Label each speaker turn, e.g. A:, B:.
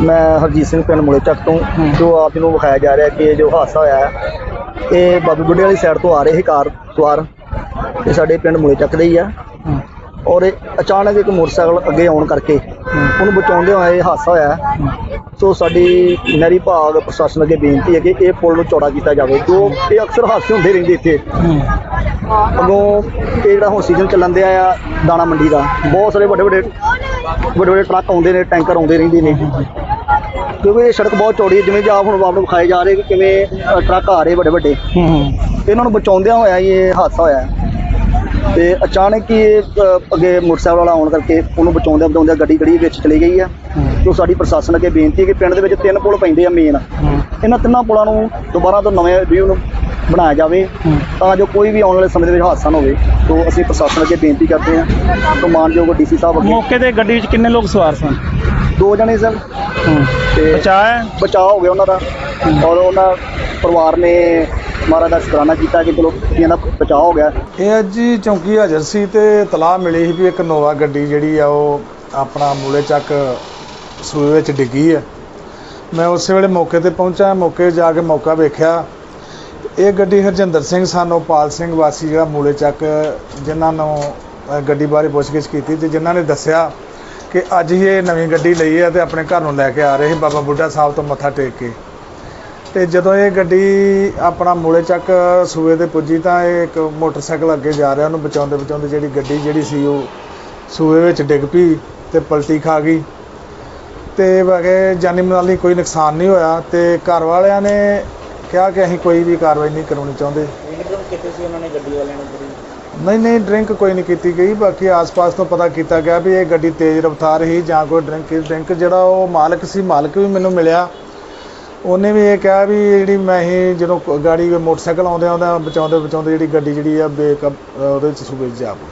A: ਮੈਂ ਹਰਜੀਤ ਸਿੰਘ ਪਿੰਡ ਮੁਲੇ ਚੱਕ ਤੋਂ ਜੋ ਆਪ ਜੀ ਨੂੰ ਵਿਖਾਇਆ ਜਾ ਰਿਹਾ ਕਿ ਜੋ ਹਾਦਸਾ ਹੋਇਆ ਹੈ ਇਹ ਬਾਬੂ ਬੁੱਢੇ ਵਾਲੀ ਸਾਈਡ ਤੋਂ ਆ ਰਹੇ ਸੀ ਕਾਰ ਸਵਾਰ ਇਹ ਸਾਡੇ ਪਿੰਡ ਮੁਲੇ ਚੱਕ ਦੇ ਹੀ ਆ। ਔਰ ਇਹ ਅਚਾਨਕ ਇੱਕ ਮੋਟਰਸਾਈਕਲ ਅੱਗੇ ਆਉਣ ਕਰਕੇ ਉਹਨੂੰ ਬਚਾਉਂਦੇ ਹੋਏ ਇਹ ਹਾਦਸਾ ਹੋਇਆ। ਸੋ ਸਾਡੀ ਨਹਿਰੀ ਭਾਗ ਪ੍ਰਸ਼ਾਸਨ ਅੱਗੇ ਬੇਨਤੀ ਹੈ ਕਿ ਇਹ ਪੁਲ ਨੂੰ ਚੌੜਾ ਕੀਤਾ ਜਾਵੇ ਜੋ ਇਹ ਅਕਸਰ ਹਾਦਸੇ ਹੁੰਦੇ ਰਹਿੰਦੇ ਇੱਥੇ। ਅੱਗੋਂ ਇਹ ਜਿਹੜਾ ਹੁਣ ਸੀਜ਼ਨ ਚੱਲਣ ਦਿਆ ਆ ਦਾਣਾ ਮੰਡੀ ਦਾ ਬਹੁਤ ਸਾਰੇ ਵੱਡੇ ਵੱਡੇ ਵੱਡੇ ਵੱਡੇ ਟਰੱਕ ਆਉਂਦੇ ਨੇ ਟੈਂਕਰ ਆਉਂਦੇ ਰਹਿੰਦੇ ਨੇ। ਕਿਉਂਕਿ ਇਹ ਸੜਕ ਬਹੁਤ ਚੌੜੀ ਹੈ ਜਿਵੇਂ ਜੀ ਆਪ ਹੁਣ ਆਪ ਨੂੰ ਵਿਖਾਏ ਜਾ ਰਹੇ ਕਿ ਕਿਵੇਂ ਅ, ਟਰੱਕ ਆ ਰਹੇ ਵੱਡੇ ਵੱਡੇ। ਇਹਨਾਂ ਨੂੰ ਬਚਾਉਂਦਿਆਂ ਹੋਇਆ ਹੀ ਇਹ ਹਾਦਸਾ ਹੋਇਆ ਹੈ। ਤੇ ਅਚਾਨਕ ਹੀ ਇਹ ਅ, ਅੱਗੇ ਮੋਟਰਸਾਈਕਲ ਵਾਲਾ ਆਉਣ ਕਰਕੇ ਉਹਨੂੰ ਬਚਾਉਂਦਿਆਂ ਬਚਾਉਂਦਿਆਂ ਗੱਡੀ ਗੜੀ ਵਿੱਚ ਚਲੀ ਗਈ ਆ ਜੋ ਸਾਡੀ ਪ੍ਰਸ਼ਾਸਨ ਅੱਗੇ ਬੇਨਤੀ ਹੈ ਕਿ ਪਿੰਡ ਦੇ ਵਿੱਚ ਤਿੰਨ ਪੁਲ ਪੈਂਦੇ ਆ ਮੇਨ ਇਹਨਾਂ ਤਿੰਨਾਂ ਪੁਲਾਂ ਨੂੰ ਦੁਬਾਰਾ ਤੋਂ ਨਵੇਂ ਰਿਵਿਊ ਨੂੰ ਬਣਾਇਆ ਜਾਵੇ ਤਾਂ ਜੋ ਕੋਈ ਵੀ ਆਉਣ ਵਾਲੇ ਸਮੇਂ ਦੇ ਵਿੱਚ ਹਾਦਸਾ ਨਾ ਹੋਵੇ। ਤੋਂ ਅਸੀਂ ਪ੍ਰਸ਼ਾਸਨ ਅੱਗੇ ਬੇਨਤੀ ਕਰਦੇ ਹਾਂ। ਤੋਂ ਮਾਨਯੋਗ ਡੀਸੀ ਸਾਹਿਬ ਅੱਗੇ।
B: ਮੌਕੇ ਤੇ ਗੱਡੀ ਵਿੱਚ ਕਿੰਨੇ ਲੋਕ ਸਵਾਰ ਸਨ?
A: ਦੋ ਜਣੇ ਸਨ। ਤੇ
B: ਬਚਾਇਆ
A: ਬਚਾਅ ਹੋ ਗਿਆ ਉਹਨਾਂ ਦਾ। ਔਰ ਉਹਨਾਂ ਪਰਿਵਾਰ ਨੇ ਮਹਾਰਾਜ ਦਾ ਸ਼ੁਕਰਾਨਾ ਕੀਤਾ ਕਿ ਚਲੋ ਇਹਨਾਂ ਦਾ ਬਚਾਅ ਹੋ ਗਿਆ।
C: ਇਹ ਅੱਜ ਹੀ ਚੌਂਕੀ ਹਾਜ਼ਰ ਸੀ ਤੇ ਤਲਾਹ ਮਿਲੀ ਸੀ ਵੀ ਇੱਕ ਨੋਵਾ ਗੱਡੀ ਜਿਹੜੀ ਆ ਉਹ ਆਪਣਾ ਮੂਲੇ ਚੱਕ ਸੂਏ ਵਿੱਚ ਡਿੱਗੀ ਹੈ ਮੈਂ ਉਸੇ ਵੇਲੇ ਮੌਕੇ ਤੇ ਪਹੁੰਚਾ ਮੌਕੇ ਜਾ ਕੇ ਮੌਕਾ ਵੇਖਿਆ। ਇਹ ਗੱਡੀ ਹਰਜਿੰਦਰ ਸਿੰਘ ਸਾਨੋ ਪਾਲ ਸਿੰਘ ਵਾਸੀ ਜਿਹੜਾ ਮੂਲੇ ਚੱਕ ਜਿਨ੍ਹਾਂ ਨੂੰ ਗੱਡੀ ਬਾਰੇ ਪੁੱਛਗਿੱਛ ਕੀਤੀ ਤੇ ਜਿਨ੍ਹਾਂ ਨੇ ਦੱਸਿਆ ਕਿ ਅੱਜ ਹੀ ਇਹ ਨਵੀਂ ਗੱਡੀ ਲਈ ਹੈ ਤੇ ਆਪਣੇ ਘਰ ਨੂੰ ਲੈ ਕੇ ਆ ਰਹੇ ਸੀ ਬਾਬਾ ਬੁੱਢਾ ਸਾਹਿਬ ਤੋਂ ਮੱਥਾ ਟੇਕ ਕੇ। ਤੇ ਜਦੋਂ ਇਹ ਗੱਡੀ ਆਪਣਾ ਮੂਲੇ ਚੱਕ ਸੂਏ ਤੇ ਪੁੱਜੀ ਤਾਂ ਇਹ ਇੱਕ ਮੋਟਰਸਾਈਕਲ ਅੱਗੇ ਜਾ ਰਿਹਾ, ਉਹਨੂੰ ਬਚਾਉਂਦੇ ਬਚਾਉਂਦੇ ਜਿਹੜੀ ਗੱਡੀ ਜਿਹੜੀ ਸੀ ਉਹ ਸੂਏ ਵਿੱਚ ਡਿੱਗ ਪਈ ਤੇ ਪਲਟੀ ਖਾ ਗਈ। ਤੇ ਬਾਕੀ ਜਾਨੀ ਮਨਾਲੀ ਕੋਈ ਨੁਕਸਾਨ ਨਹੀਂ ਹੋਇਆ ਤੇ ਘਰ ਵਾਲਿਆਂ ਨੇ ਕਿਹਾ ਕਿ ਅਸੀਂ ਕੋਈ ਵੀ ਕਾਰਵਾਈ ਨਹੀਂ ਕਰਾਉਣੀ ਚਾਹੁੰਦੇ।
B: ਕਿਤੇ ਸੀ ਉਹਨਾਂ ਨੇ ਗੱਡੀ ਵਾਲਿਆਂ ਨੇ
C: ਨਹੀਂ ਨਹੀਂ, ਡਰਿੰਕ ਕੋਈ ਨਹੀਂ ਕੀਤੀ ਗਈ। ਬਾਕੀ ਆਸ-ਪਾਸ ਤੋਂ ਪਤਾ ਕੀਤਾ ਗਿਆ ਵੀ ਇਹ ਗੱਡੀ ਤੇਜ਼ ਰਫ਼ਤਾਰ ਹੀ ਜਾਂ ਕੋਈ ਡਰਿੰਕ ਡਰਿੰਕ ਜਿਹੜਾ ਉਹ ਮਾਲਕ ਸੀ, ਮਾਲਕ ਵੀ ਮੈਨੂੰ ਮਿਲਿਆ। ਉਹਨੇ ਵੀ ਇਹ ਕਿਹਾ ਵੀ ਜਿਹੜੀ ਮੈਂ ਹੀ ਜਦੋਂ ਕ- ਗਾੜੀ ਮੋਟਰਸਾਈਕਲ ਆਉਂਦੇ ਆਉਂਦਾ ਬਚਾਉਂਦੇ ਬਚਾਉਂਦੇ ਜਿਹੜੀ ਗੱਡੀ ਜਿਹੜੀ ਆ ਬੇਕ ਉਹਦੇ 'ਚ ਸੂਬੇ 'ਚ ਜਾ ਪਈ